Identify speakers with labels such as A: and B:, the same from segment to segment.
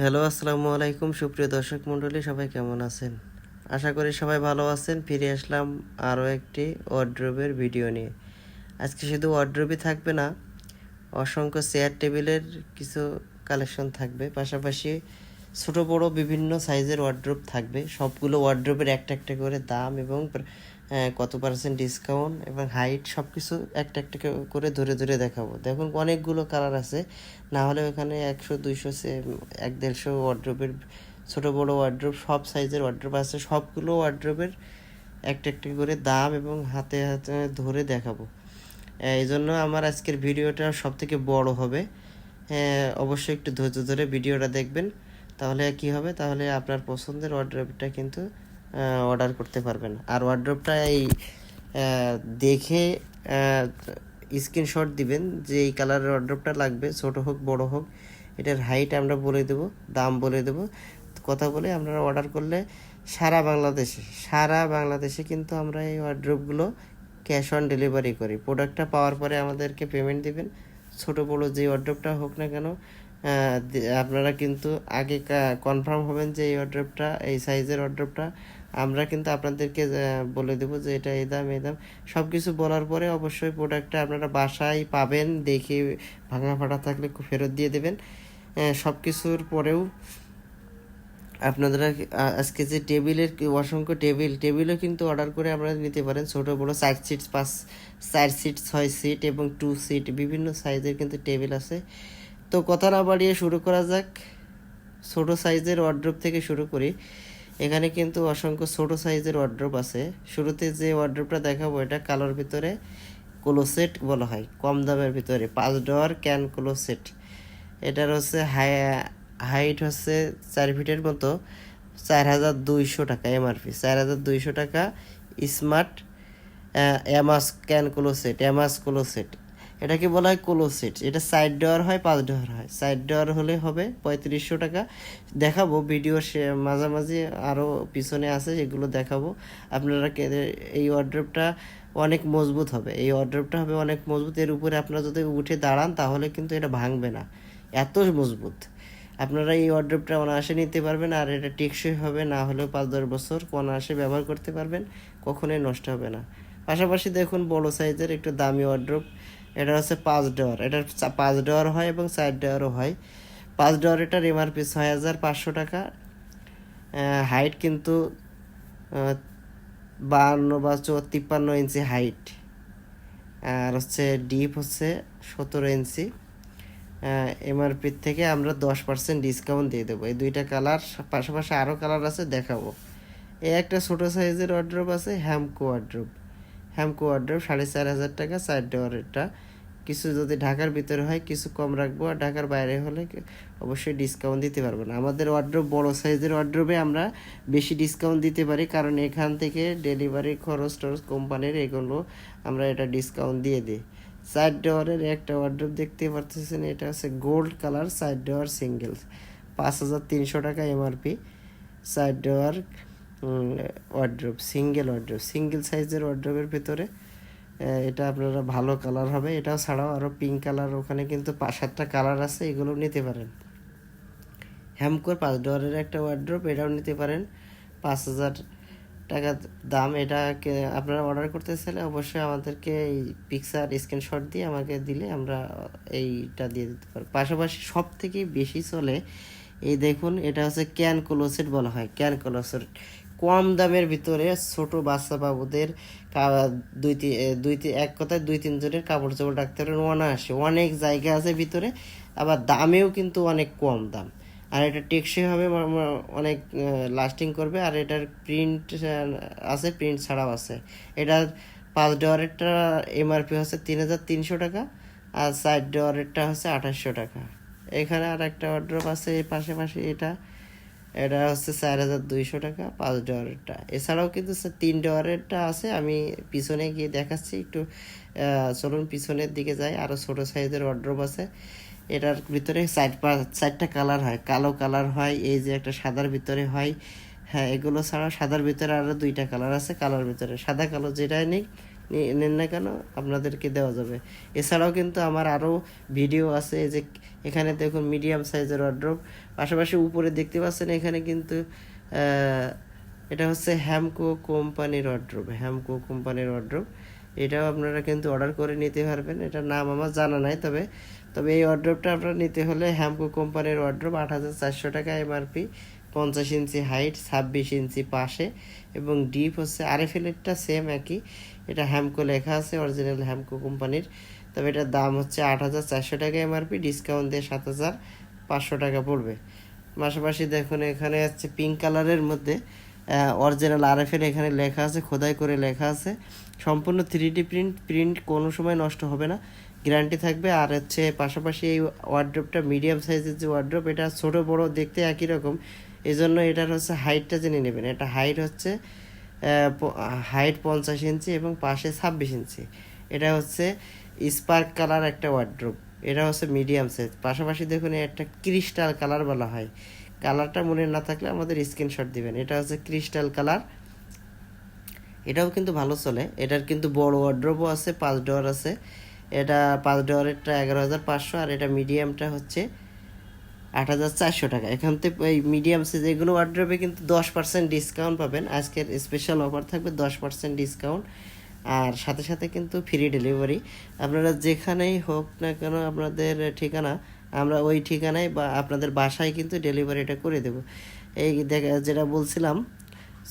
A: Hello, আসসালামু আলাইকুম। সুপ্রিয় দর্শক মণ্ডলী, সবাই কেমন আছেন? আশা করি সবাই ভালো আছেন। ফিরে আসলাম আরও একটি ওয়ার্ড্রোবের ভিডিও নিয়ে। আজকে শুধু ওয়ার্ড্রোবই থাকবে না, অসংখ্য চেয়ার টেবিলের কিছু কালেকশন থাকবে। পাশাপাশি ছোট বড় বিভিন্ন সাইজের ওয়ার্ড্রোব থাকবে। সবগুলো ওয়ার্ড্রোবের একটা একটা করে দাম এবং কত পার্সেন্ট ডিসকাউন্ট এবং হাইট সব কিছু একটা একটা করে ধরে ধরে দেখাবো। দেখুন অনেকগুলো কালার আছে। না হলে ওখানে একশো দুইশো সে এক দেড়শো ওয়ার্ড্রোবের ছোটো বড়ো ওয়ার্ড্রোব সব সাইজের ওয়ার্ড্রোব আছে। সবগুলো ওয়ার্ড্রোবের একটা একটা করে দাম এবং হাতে হাতে ধরে দেখাবো। এই জন্য আমার আজকের ভিডিওটা সব থেকে বড় হবে। হ্যাঁ, অবশ্যই একটু ধৈর্য ধরে ভিডিওটা দেখবেন। তাহলে কি হবে? তাহলে আপনার পছন্দের ওয়ার্ড্রোবটা কিন্তু অর্ডার করতে পারবেন। আর ওয়ার্ড্রোবটা এই দেখে স্ক্রিনশট দিবেন যে এই কালারের ওয়ার্ড্রোবটা লাগবে, ছোট হোক, বড় হোক, এটার হাইট আমরা বলে দেব, দাম বলে দেব। কথা বলে আপনারা অর্ডার করলে সারা বাংলাদেশে সারা বাংলাদেশে কিন্তু আমরা এই ওয়ার্ড্রোবগুলো ক্যাশ অন ডেলিভারি করি। প্রোডাক্টটা পাওয়ার পরে আমাদেরকে পেমেন্ট দিবেন। ছোট, বড় যে ওয়ার্ড্রোবটা হোক না কেন আপনারা কিন্তু আগে কনফার্ম হবেন যে এই ওয়ার্ড্রোবটা এই সাইজের ওয়ার্ড্রোবটা আমরা কিন্তু আপনাদেরকে বলে দেবো যে এটা এই দাম এই দাম। সব কিছু বলার পরে অবশ্যই প্রোডাক্টটা আপনারা বাসায় পাবেন, দেখে ভাঙা ফাটা থাকলে ফেরত দিয়ে দেবেন। সব কিছুর পরেও আপনারা আজকে যে টেবিলের অসংখ্য টেবিল, টেবিলও কিন্তু অর্ডার করে আপনারা নিতে পারেন। ছোট, বড় চার সিট পাঁচ চার সিট ছয় সিট এবং টু সিট বিভিন্ন সাইজের কিন্তু টেবিল আছে। তো কথা না বাড়িয়ে শুরু করা যাক। ছোট সাইজের ওয়ার্ড্রোব থেকে শুরু করি। এখানে কিন্তু অসংখ্য ছোট সাইজের ওয়ার্ড্রোব আছে। শুরুতে যে ওয়ার্ড্রোবটা দেখাবো, এটা কালোর ভিতরে ক্লোসেট বলা হয়, কম দামের ভিতরে, পাঁচ ডলার ক্যান ক্লোসেট এটার হচ্ছে হাই হাইট হচ্ছে চার ফিটের মতো, চার হাজার দুইশো টাকা এমআরপি চার হাজার দুইশো টাকা স্মার্ট অ্যামাস ক্যান ক্লোসেট অ্যামাস কোলোসেট এটাকে বলা হয় কোলোসেট এটা সাইড ডোয়ার হয়, পাঁচ ডোয়ার হয়। সাইড ডোয়ার হলে হবে পঁয়ত্রিশশো টাকা। দেখাবো ভিডিও মাঝামাঝি আরও পিছনে আছে এগুলো দেখাবো। আপনারা এই অর্ডারটা অনেক মজবুত হবে। এই অর্ডারটা হবে অনেক মজবুত। এর উপরে আপনারা যদি উঠে দাঁড়ান, তাহলে কিন্তু এটা ভাঙবে না। এত মজবুত। আপনারা এই অর্ডারটা অনায়াসে নিতে পারবেন, আর এটা টেকসই হবে, না হলেও পাঁচ দশ বছর অনায়াসে ব্যবহার করতে পারবেন। কখনোই নষ্ট হবে না। পাশাপাশি দেখুন বড় সাইজের একটু দামি অর্ড্রপ এটা হচ্ছে পাঁচ ডোয়ার এটার পাঁচ ডোয়ার হয় এবং চার ডোয়ারও হয়। পাঁচ ডোয়ার এটার এমআরপি ছয় হাজার পাঁচশো টাকা। হাইট কিন্তু বাহান্ন বা তিপ্পান্ন ইঞ্চি হাইট আর হচ্ছে ডিপ হচ্ছে সতেরো ইঞ্চি। এমআরপির থেকে আমরা দশ পার্সেন্ট ডিসকাউন্ট দিয়ে দেবো। এই দুইটা কালার পাশাপাশি আরও কালার আছে দেখাবো। এই একটা ছোটো সাইজের ওয়ার্ড্রোব আছে হ্যামকো ওয়ার্ড্রোব হ্যামকো ওয়ার্ড্রোব সাড়ে চার হাজার টাকা চার ডলারেরটা কিছু যদি ঢাকার ভিতরে হয়, কিছু কম রাখব। আর ঢাকার বাইরে হলে অবশ্যই ডিসকাউন্ট দিতে পারব না। আমাদের ওয়ার্ড্রোব বড় সাইজের ওয়ার্ড্রোবে আমরা বেশি ডিসকাউন্ট দিতে পারি, কারণ এখান থেকে ডেলিভারি খরচ টরচ কোম্পানির এগুলো আমরা এটা ডিসকাউন্ট দিয়ে দিই। সাইড ডোয়ারের একটা ওয়ার্ড্রোব দেখতে পারতেছেন, এটা হচ্ছে gold colour side drawer single পাঁচ হাজার তিনশো টাকা MRP side drawer wardrobe single wardrobe single সাইজের ওয়ার্ড্রোবের ভেতরে এটা আপনারা ভালো কালার হবে। এটাও ছাড়াও আরও পিঙ্ক কালার ওখানে কিন্তু পাঁচ সাতটা কালার আছে এগুলো নিতে পারেন। হ্যামকোর পাঁচ ডলারের একটা ওয়ার্ড্রোপ এটাও নিতে পারেন। পাঁচ হাজার টাকা দাম, এটাকে আপনারা অর্ডার করতে চাইলে অবশ্যই আমাদেরকে এই পিকচার স্ক্রিনশট দিয়ে আমাকে দিলে আমরা এইটা দিয়ে দিতে পারব। পাশাপাশি সব থেকে বেশি চলে, এই দেখুন, এটা হচ্ছে ক্যান ক্লোসেট বলা হয়। ক্যান ক্লোসেট কম দামের ভিতরে ছোট বাচ্চা বাবুদের দুই দুই এক কথায় দুই তিনজনের কাপড় চোপড় রাখতে পারেন অনায়াসে অনেক জায়গা আছে ভিতরে, আবার দামেও কিন্তু অনেক কম দাম। আর এটা টেকসই হবে অনেক লাস্টিং করবে, আর এটার প্রিন্ট আছে প্রিন্ট ছাড়াও আছে। এটা পাঁচ ডলারেরটা এমআরপি হচ্ছে তিন হাজার তিনশো টাকা, আর চার ডলারেরটা হচ্ছে আঠাশশো টাকা। এখানে আর একটা অর্ডার আছে এই পাশে পাশে এটা। এটা হচ্ছে চার হাজার দুইশো টাকা, পাঁচ ডলারেরটা। এছাড়াও কিন্তু তিন ডলারেরটা আছে, আমি পিছনে গিয়ে দেখাচ্ছি, একটু চলুন পিছনের দিকে যাই আরও ছোটো সাইজের অর্ডার আছে। এটার ভিতরে চার চারটা কালার হয়, কালো কালার হয়, এই যে একটা সাদার ভিতরে হয়। হ্যাঁ এগুলো ছাড়াও সাদার ভিতরে আরও দুইটা কালার আছে কালার ভিতরে সাদা কালো যেটাই নেই নেন না কেন, আপনাদেরকে দেওয়া যাবে। এছাড়াও কিন্তু আমার আরও ভিডিও আছে যে এখানে দেখুন মিডিয়াম সাইজের ওয়ার্ড্রোব পাশাপাশি উপরে দেখতে পাচ্ছেন এখানে কিন্তু এটা হচ্ছে হ্যামকো কোম্পানির ওয়ার্ড্রোব হ্যামকো কোম্পানির ওয়ার্ড্রোব এটাও আপনারা কিন্তু অর্ডার করে নিতে পারবেন। এটার নাম আমার জানা নাই, তবে তবে এই ওয়ার্ড্রোবটা আপনারা নিতে হলে হ্যামকো কোম্পানির ওয়ার্ড্রোব আট হাজার চারশো টাকা এমআরপি পঞ্চাশ ইঞ্চি হাইট ছাব্বিশ ইঞ্চি পাশে এবং ডিপ হচ্ছে আর আরএফএলেরটা সেম একই। এটা হ্যামকো লেখা আছে অরিজিনাল হ্যামকো কোম্পানির তবে এটার দাম হচ্ছে আট হাজার চারশো টাকা এমআরপি ডিসকাউন্ট দিয়ে সাত হাজার। পাঁচশো টাকা পড়বে। পাশাপাশি দেখুন, এখানে হচ্ছে পিঙ্ক কালারের মধ্যে অরিজিনাল আরএফএল এখানে লেখা আছে, খোদাই করে লেখা আছে। সম্পূর্ণ থ্রি ডি প্রিন্ট প্রিন্ট কোনো সময় নষ্ট হবে না। গ্যারান্টি থাকবে। আর হচ্ছে পাশাপাশি এই ওয়ার্ড্রোপটা মিডিয়াম সাইজের যে ওয়ার্ড্রোপ এটা ছোটো, বড়, দেখতে একই রকম। এই জন্য এটার হচ্ছে হাইটটা জেনে নেবেন। এটা হাইট হচ্ছে হাইট পঞ্চাশ ইঞ্চি এবং পাশে ছাব্বিশ ইঞ্চি এটা হচ্ছে স্পার্ক কালার একটা ওয়ার্ড্রোপ এটা হচ্ছে মিডিয়াম সাইজ পাশাপাশি দেখুন একটা ক্রিস্টাল কালার বলা হয়। কালারটা মনে না থাকলে আমাদের স্ক্রিনশট দিবেন। এটা হচ্ছে ক্রিস্টাল কালার এটাও কিন্তু ভালো চলে। এটার কিন্তু বড় ওয়ার্ড্রোবও আছে, পাঁচ ডোয়ার আছে। এটা পাঁচ ডোয়ারেরটা এগারো হাজার পাঁচশো, আর এটা মিডিয়ামটা হচ্ছে আট হাজার চারশো টাকা। এখান থেকে এই মিডিয়াম সাইজ এগুলো ওয়ার্ড্রোবে কিন্তু দশ পার্সেন্ট ডিসকাউন্ট পাবেন। আজকের স্পেশাল অফার থাকবে দশ পার্সেন্ট ডিসকাউন্ট আর সাথে সাথে কিন্তু ফ্রি ডেলিভারি আপনারা যেখানেই হোক না কেন আপনাদের ঠিকানা, আমরা ওই ঠিকানায় বা আপনাদের বাসায় কিন্তু ডেলিভারিটা করে দেব। এই দেখা, যেটা বলছিলাম,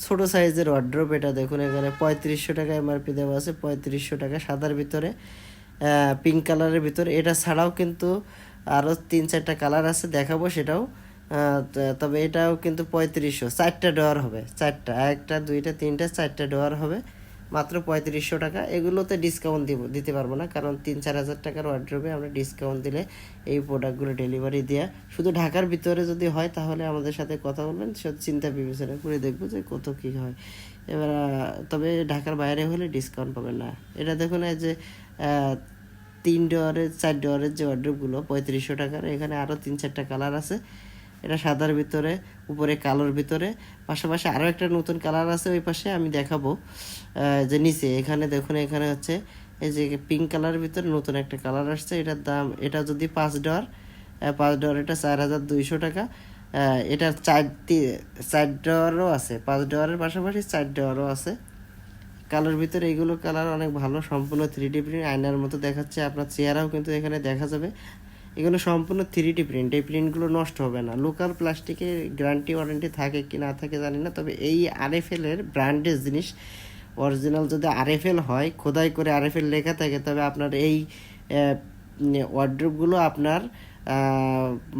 A: ছোট সাইজের ওয়ার্ড্রোপ এটা দেখুন এখানে, পঁয়ত্রিশশো টাকা এমআরপি দেওয়া আছে, পঁয়ত্রিশশো টাকা সাদার ভিতরে পিঙ্ক কালারের ভিতরে। এটা ছাড়াও কিন্তু আরও তিন চারটা কালার আছে, দেখাবো সেটাও। তবে এটাও কিন্তু পঁয়ত্রিশশো, চারটা ডোয়ার হবে, চারটা, একটা, দুইটা, তিনটা, চারটা ডোয়ার হবে। মাত্র পঁয়ত্রিশশো টাকা। এগুলোতে ডিসকাউন্ট দিব দিতে পারব না, কারণ তিন চার হাজার টাকার ওয়ার্ড্রোবে আমরা ডিসকাউন্ট দিলে এই প্রোডাক্টগুলো ডেলিভারি দেওয়া শুধু ঢাকার ভিতরে যদি হয়, তাহলে আমাদের সাথে কথা বলবেন, সে চিন্তা বিবেচনা করে দেখব যে কত কী হয়। এবার তবে ঢাকার বাইরে হলে ডিসকাউন্ট পাবেন না। এটা দেখুন যে তিন ডোয়ারের, চার ডোয়ারের যে ওয়ার্ড্রোপগুলো পঁয়ত্রিশশো টাকার, এখানে আরও তিন চারটা কালার আছে। এটা সাদার ভিতরে উপরে কালোর ভিতরে। পাশাপাশি আরও একটা নতুন কালার আছে ওই পাশে আমি দেখাবো। যে নিচে এখানে দেখুন এখানে হচ্ছে এই যে পিঙ্ক কালারের ভিতরে নতুন একটা কালার আসছে। এটার দাম এটা যদি পাঁচ ডর পাঁচ ডর এটা চার হাজার দুইশো টাকা। আহ, এটার চার ডরও আছে পাঁচ ডরের পাশাপাশি চার ডরও আছে। কালার ভিতরে এগুলো কালার অনেক ভালো সম্পূর্ণ থ্রি ডি প্রিন্ট আয়নার মতো দেখাচ্ছে। আপনার চেহারাও কিন্তু এখানে দেখা যাবে। এগুলো সম্পূর্ণ থ্রি ডি প্রিন্ট এই প্রিন্টগুলো নষ্ট হবে না। লোকাল প্লাস্টিকের গ্যারান্টি ওয়ারেন্টি থাকে কি না থাকে জানি না, তবে এই আরএফএল এর ব্র্যান্ডের জিনিস অরিজিনাল যদি আরএফএল হয়, খোদাই করে আরএফএল লেখা থাকে, তবে আপনার এই ওয়ার্ড্রোপগুলো আপনার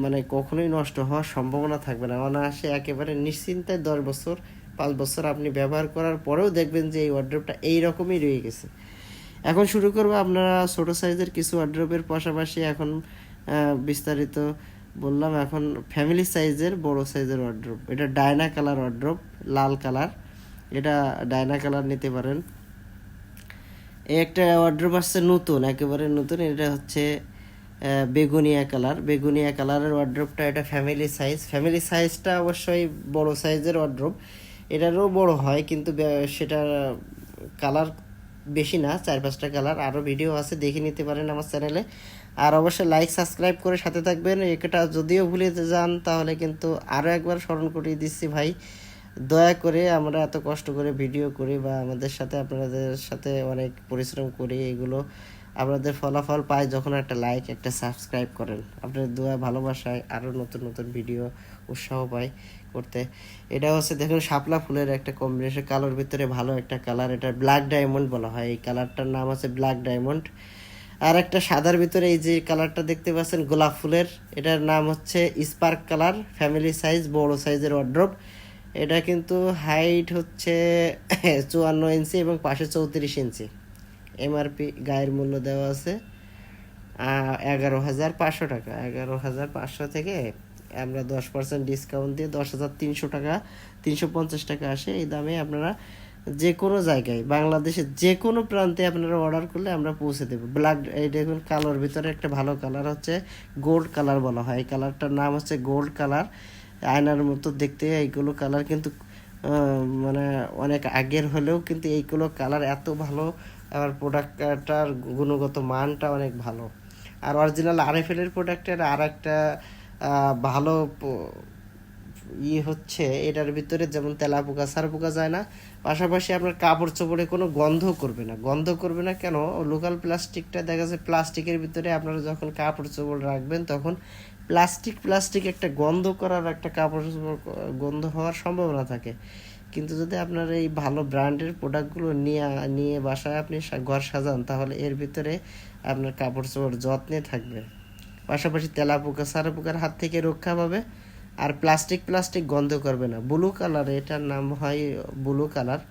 A: মানে কখনোই নষ্ট হওয়ার সম্ভাবনা থাকবে না। অনায়াসে একেবারে নিশ্চিন্তায় দশ বছর, পাঁচ বছর আপনি ব্যবহার করার পরেও দেখবেন যে এই ওয়ার্ড্রোপটা এই রকমই রয়ে গেছে। এখন শুরু করব আপনারা ছোটো সাইজের কিছু ওয়ার্ড্রোপের পাশাপাশি। এখন বিস্তারিত বললাম। এখন ফ্যামিলি সাইজের বড় সাইজের ওয়ার্ড্রোপ এটা ডায়না কালার ওয়ার্ড্রোপ লাল কালার। এটা ডায়না কালার নিতে পারেন। এই একটা ওয়ার্ড্রোপ আসছে নতুন, একেবারে নতুন। এটা হচ্ছে বেগুনিয়া কালার। বেগুনিয়া কালারের ওয়ার্ড্রোপটা এটা ফ্যামিলি সাইজ ফ্যামিলি সাইজটা অবশ্যই বড় সাইজের ওয়ার্ড্রোপ এটারও বড় হয়, কিন্তু সেটার কালার বেশি না, চার পাঁচটা কালার। আরও ভিডিও আছে, দেখে নিতে পারেন আমার চ্যানেলে আর অবশ্যই লাইক সাবস্ক্রাইব করে সাথে থাকবেন। এটা যদিও ভুলে যান, তাহলে কিন্তু আরও একবার স্মরণ করিয়ে দিচ্ছি ভাই। দয়া করে আমরা এত কষ্ট করে ভিডিও করি বা আমাদের সাথে আপনাদের সাথে অনেক পরিশ্রম করি এগুলো আপনাদের ফলাফল পাই যখন একটা লাইক একটা সাবস্ক্রাইব করেন। আপনাদের দোয়া, ভালোবাসায় আরও নতুন নতুন ভিডিও উৎসাহ পাই করতে। এটা হচ্ছে দেখুন, শাপলা ফুলের একটা কম্বিনেশন কালোর ভিতরে ভালো একটা কালার এটা ব্ল্যাক ডায়মন্ড বলা হয়। এই কালারটার নাম আছে ব্ল্যাক ডায়মন্ড আর একটা সাদার ভিতরে এই যে কালারটা দেখতে পাচ্ছেন, গোলাপ ফুলের। এটার নাম হচ্ছে স্পার্ক কালার, ফ্যামিলি সাইজ, বড় সাইজের ওয়ার্ড্রপ এটা কিন্তু হাইট হচ্ছে চুয়ান্ন ইঞ্চি এবং পাশে চৌত্রিশ ইঞ্চি। এমআরপি গায়ের মূল্য দেওয়া আছে এগারো হাজার পাঁচশো টাকা। এগারো হাজার পাঁচশো থেকে আমরা দশ পার্সেন্ট ডিসকাউন্ট দিয়ে দশ হাজার তিনশো টাকা, তিনশো পঞ্চাশ টাকা আসে। এই দামে আপনারা যে কোনো জায়গায়, বাংলাদেশের যে কোনো প্রান্তে আপনারা অর্ডার করলে আমরা পৌঁছে দেবো। ব্ল্যাক এই দেখুন কালার ভিতরে একটা ভালো কালার হচ্ছে গোল্ড কালার বলা হয়। এই কালারটার নাম হচ্ছে গোল্ড কালার আয়নার মতো দেখতে এইগুলো কালার কিন্তু মানে অনেক আগের হলেও কিন্তু এইগুলো কালার এত ভালো। আর প্রোডাক্টটার গুণগত মানটা অনেক ভালো। আর অরিজিনাল আরএফএলের প্রোডাক্টের আর একটা ভালো ইয়ে হচ্ছে, এটার ভিতরে যেমন তেলা পোকা সার পোকা যায় না, পাশাপাশি আপনার কাপড় চোপড়ে কোনো গন্ধ করবে না। গন্ধ করবে না কেন? লোকাল প্লাস্টিকটা দেখা যাচ্ছে প্লাস্টিকের ভিতরে আপনারা যখন কাপড় চোপড় রাখবেন, তখন প্লাস্টিক প্লাস্টিক একটা গন্ধ করার একটা কাপড় চোপড় গন্ধ হওয়ার সম্ভাবনা থাকে। কিন্তু যদি আপনার এই ভালো ব্র্যান্ডের প্রোডাক্টগুলো নিয়ে নিয়ে বাসায় আপনি ঘর সাজান, তাহলে এর ভিতরে আপনার কাপড় চোপড় যত্নে থাকবে। পাশাপাশি তেলা পোকা সারা পোকার হাত থেকে রক্ষা পাবে। আর প্লাস্টিক প্লাস্টিক গন্ধ করবে না। ব্লু কালার এটার নাম হয় ব্লু কালার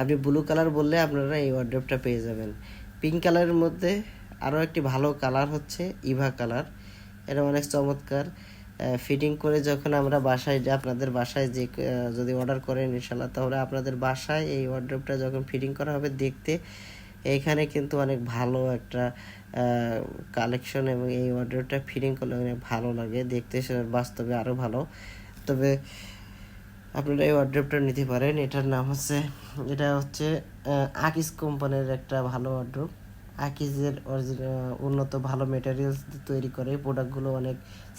A: আপনি ব্লু কালার বললে আপনারা এই ওয়ার্ড্রপটা পেয়ে যাবেন। পিঙ্ক কালারের মধ্যে আরও একটি ভালো কালার হচ্ছে ইভা কালার এটা অনেক চমৎকার। ফিটিং করে যখন আমরা বাসায় যে আপনাদের বাসায় যে যদি অর্ডার করেন ইনশাল্লাহ তাহলে আপনাদের বাসায় এই ওয়ার্ড্রপটা যখন ফিটিং করা হবে দেখতে, এখানে কিন্তু অনেক ভালো একটা কালেকশন এবং এই ওয়ার্ড্রপটা ফিটিং করলে অনেক ভালো লাগে। দেখতে বাস্তবে আরও ভালো। তবে আপনারা এই ওয়ার্ড্রপটা নিতে পারেন। এটার নাম হচ্ছে, এটা হচ্ছে আকিস কোম্পানির একটা ভালো ওয়ার্ড্রপ আকিজের উন্নত ভালো মেটেরিয়ালস তৈরি করে। প্রোডাক্টগুলো অনেক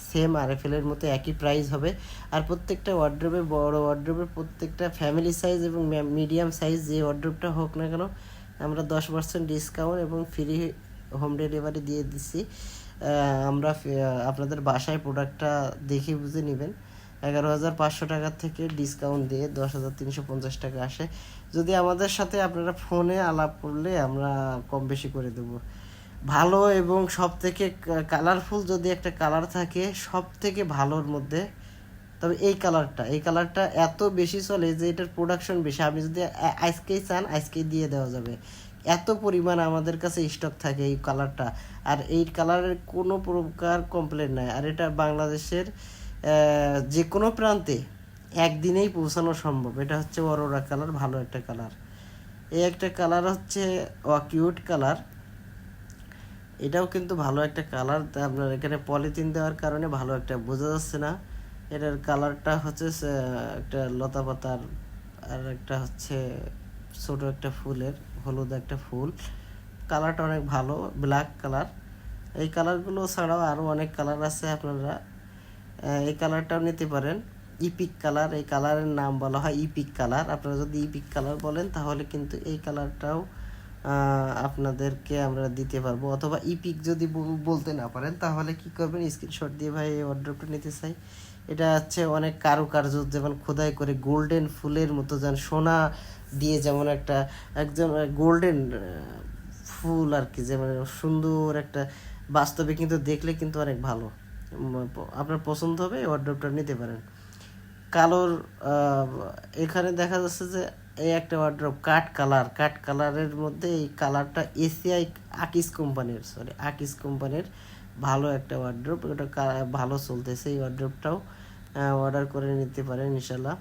A: সেম আর এর মতো একই প্রাইস হবে। আর প্রত্যেকটা ওয়ার্ড্রোবে বড় ওয়ার্ড্রোবের প্রত্যেকটা ফ্যামিলি সাইজ এবং মিডিয়াম সাইজ যে ওয়ার্ড্রোবটা হোক না কেন, আমরা দশ পার্সেন্ট ডিসকাউন্ট এবং ফ্রি হোম ডেলিভারি দিয়ে দিচ্ছি আমরা আপনাদের বাসায় প্রোডাক্টটা দেখে বুঝে নেবেন। এগারো হাজার পাঁচশো টাকা থেকে ডিসকাউন্ট দিয়ে দশ হাজার তিনশো পঞ্চাশ টাকা আসে। যদি আমাদের সাথে আপনারা ফোনে আলাপ করলে আমরা কম বেশি করে দেব। ভালো এবং সব থেকে কালারফুল যদি একটা কালার থাকে সব থেকে ভালোর মধ্যে, তবে এই কালারটা এই কালারটা এত বেশি চলে যে এটার প্রোডাকশন বেশি। আপনি যদি আ- আজকেই চান আজকেই দিয়ে দেওয়া যাবে। এত পরিমাণ আমাদের কাছে স্টক থাকে এই কালারটা আর এই কালারের কোনো প্রকার কমপ্লেন নাই। আর এটা বাংলাদেশের যে কোনো প্রান্তে একদিনেই পৌঁছানো সম্ভব। এটা হচ্ছে অরোরা কালার ভালো একটা কালার এই একটা কালার হচ্ছে অকিউট কালার এটাও কিন্তু ভালো একটা কালার আপনার এখানে পলিথিন দেওয়ার কারণে ভালো একটা, বোঝা যাচ্ছে না। এটার কালারটা হচ্ছে একটা লতা পাতার আর একটা হচ্ছে ছোট একটা ফুলের। হলুদ একটা ফুল। কালারটা অনেক ভালো ব্ল্যাক কালার এই কালারগুলো ছাড়াও আরও অনেক কালার আছে আপনারা। এই কালারটাও নিতে পারেন। ইপিক কালার এই কালারের নাম বলা হয় ইপিক কালার আপনারা যদি ইপিক কালার বলেন, তাহলে কিন্তু এই কালারটাও আপনাদেরকে আমরা দিতে পারব। অথবা ইপিক যদি বলতে না পারেন, তাহলে কি করবেন? স্ক্রিনশট দিয়ে ভাই এই অর্ডারটা নিতে চাই। এটা হচ্ছে অনেক কারুকার্য, যেমন খোদাই করে গোল্ডেন ফুলের মতো যেন সোনা দিয়ে যেমন একটা একজন গোল্ডেন ফুল আর কি, যেমন সুন্দর একটা বাস্তবে কিন্তু দেখলে কিন্তু অনেক ভালো। আপনার পছন্দ হবে অর্ডারটা নিতে পারেন। কালোর এখানে দেখা যাচ্ছে যে এই একটা ওয়ার্ড্রপ কাঠ কালার, কাঠ কালারের মধ্যে এই কালারটা এসিআই আকিস কোম্পানির সরি আকিস কোম্পানির ভালো একটা ওয়ার্ড্রপ ওটা ভালো চলতেছে এই ওয়ার্ড্রপটাও অর্ডার করে নিতে পারেন ইনশাল্লাহ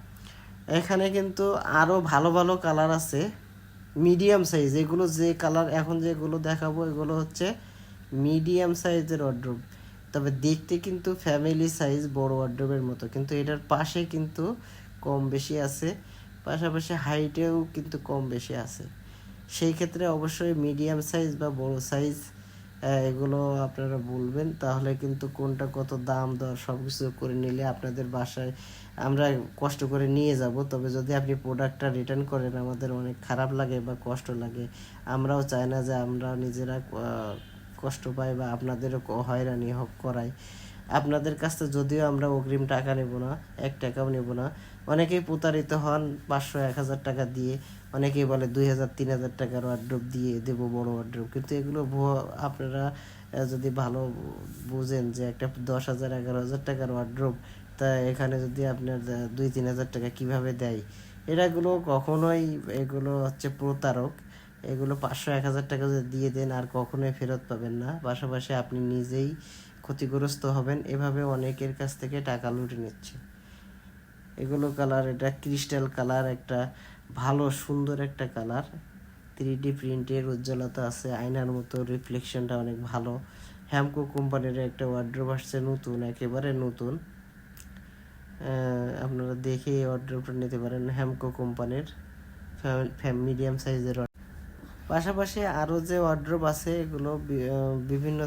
A: এখানে কিন্তু আরও ভালো ভালো কালার আছে মিডিয়াম সাইজ এগুলো যে কালার এখন যেগুলো দেখাবো, এগুলো হচ্ছে মিডিয়াম সাইজের ওয়ার্ড্রোব তবে দেখতে কিন্তু ফ্যামিলি সাইজ বড় ওয়ার্ড্রোবের মতো, কিন্তু এটার পাশে কিন্তু কম বেশি আছে, পাশাপাশি হাইটেও কিন্তু কম বেশি আছে। সেই ক্ষেত্রে অবশ্যই মিডিয়াম সাইজ বা বড় সাইজ এগুলো আপনারা বলবেন। তাহলে কিন্তু কোনটা কত দাম দর সব কিছু করে নিলে আপনাদের বাসায় আমরা কষ্ট করে নিয়ে যাব। তবে যদি আপনি প্রোডাক্টটা রিটার্ন করেন, আমাদের অনেক খারাপ লাগে বা কষ্ট লাগে। আমরাও চাই না যে আমরা নিজেরা কষ্ট পাই বা আপনাদেরও হয়রানি হোক করাই। আপনাদের কাছ থেকে যদিও আমরা অগ্রিম টাকা নেব না, এক টাকাও নেব না। অনেকেই প্রতারিত হন পাঁচশো, এক হাজার টাকা দিয়ে। অনেকেই বলে দুই হাজার, তিন হাজার টাকার ওয়ার্ড্রোপ দিয়ে দেবো বড় ওয়ার্ড্রোপ কিন্তু এগুলো আপনারা যদি ভালো বুঝেন যে একটা দশ হাজার, এগারো হাজার টাকার ওয়ার্ড্রোপ তা এখানে যদি আপনার দুই, তিন হাজার টাকা কীভাবে দেয়? এরাগুলো কখনোই, এগুলো হচ্ছে প্রতারক। এগুলো পাঁচশো, এক হাজার টাকা যদি দিয়ে দেন, আর কখনোই ফেরত পাবেন না। পাশাপাশি আপনি নিজেই ক্ষতিগ্রস্ত হবেন। এভাবে অনেকের কাছ থেকে টাকা লুটে নিচ্ছে। এগুলো কালার এটা ক্রিস্টাল কালার একটা ভালো, সুন্দর একটা কালার থ্রি ডি প্রিন্টের উজ্জ্বলতা আছে, আয়নার মতো রিফ্লেকশনটা অনেক ভালো। হ্যামকো কোম্পানির একটা ওয়ার্ড্রোব আসছে নতুন, একেবারে নতুন। আপনারা দেখে এই ওয়ার্ড্রোবটা নিতে পারেন হ্যামকো কোম্পানির। মিডিয়াম সাইজের পাশাপাশি আরও যে ওয়ার্ড্রোব আছে, এগুলো বিভিন্ন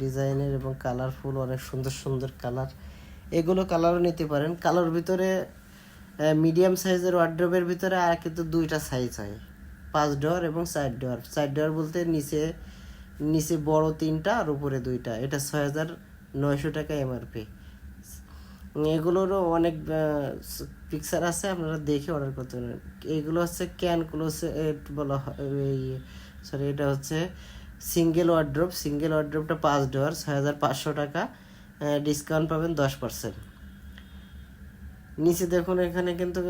A: ডিজাইনের এবং কালারফুল অনেক সুন্দর সুন্দর কালার এগুলো কালারও নিতে পারেন। কালার ভিতরে মিডিয়াম সাইজের ওয়ার্ড্রোবের ভিতরে আর কিন্তু দুইটা সাইজ হয়। পাঁচ ডোর এবং চার ডোর। চার ডোর বলতে নিচে নিচে বড় তিনটা আর উপরে দুইটা। এটা ছয় হাজার নয়শো টাকা এমআরপি এগুলোরও অনেক পিকচার আছে, আপনারা দেখে অর্ডার করতে পারেন। এইগুলো হচ্ছে ক্যান ক্লোসেট বলা হয় সরি এটা হচ্ছে সিঙ্গেল ওয়ার্ড্রোপ সিঙ্গেল ওয়ার্ড্রোপটা পাঁচ ডোয়ার ছয় হাজার পাঁচশো টাকা ডিসকাউন্ট পাবেন দশ পার্সেন্ট নিচে দেখুন, এখানে কিন্তু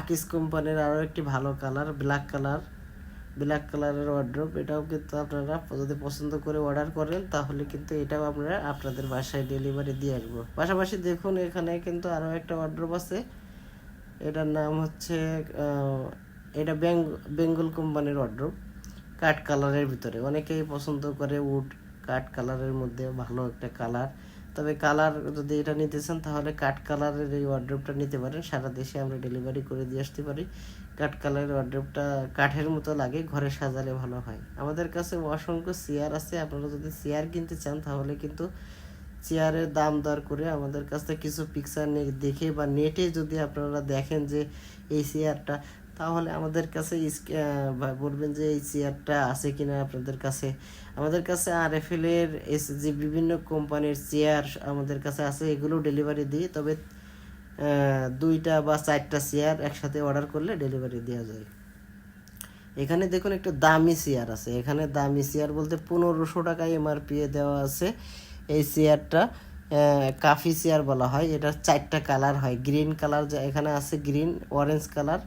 A: আকিস কোম্পানির আরও একটি ভালো কালার ব্ল্যাক কালার ব্ল্যাক কালারের ওয়ার্ড্রোপ এটাও কিন্তু আপনারা যদি পছন্দ করে অর্ডার করেন, তাহলে কিন্তু এটাও আমরা আপনাদের বাসায় ডেলিভারি দিয়ে আসব। পাশাপাশি দেখুন, এখানে কিন্তু আরও একটা ওয়ার্ড্রোপ আছে। এটার নাম হচ্ছে এটা বেঙ্গ বেঙ্গল কোম্পানির ওয়ার্ড্রোপ কাঠ কালারের ভিতরে। অনেকেই পছন্দ করে উড কাঠ কালারের মধ্যে ভালো একটা কালার তবে কালার যদি এটা নিতে চান, তাহলে কাঠ কালারের এই ওয়ার্ড্রোপটা নিতে পারেন। সারা দেশে আমরা ডেলিভারি করে দিয়ে আসতে পারি। কাঠ কালারের ওয়ার্ড্রোপটা কাঠের মতো লাগে, ঘরে সাজালে ভালো হয়। আমাদের কাছে অসংখ্য চেয়ার আছে, আপনারা যদি চেয়ার কিনতে চান, তাহলে কিন্তু চেয়ারের দাম দর করে আমাদের কাছ থেকে কিছু পিকচার দেখে বা নেটে যদি আপনারা দেখেন যে এই চেয়ারটা তাহলে আমাদের কাছে বলবেন যে এই চেয়ারটা আছে কিনা আপনাদের কাছে? আমাদের কাছে আর এফ এর এস যে বিভিন্ন কোম্পানির চেয়ার আমাদের কাছে আছে, এগুলো ডেলিভারি দিই। তবে দুইটা বা চারটা চেয়ার একসাথে অর্ডার করলে ডেলিভারি দেওয়া যায়। এখানে দেখুন একটু দামি চেয়ার আছে। এখানে দামি চেয়ার বলতে পনেরোশো টাকা এমআরপি দেওয়া আছে। এই চেয়ারটা কাফি চেয়ার বলা হয়। এটা চারটা কালার হয়। গ্রিন কালার যা এখানে আছে, গ্রিন অরেঞ্জ কালার।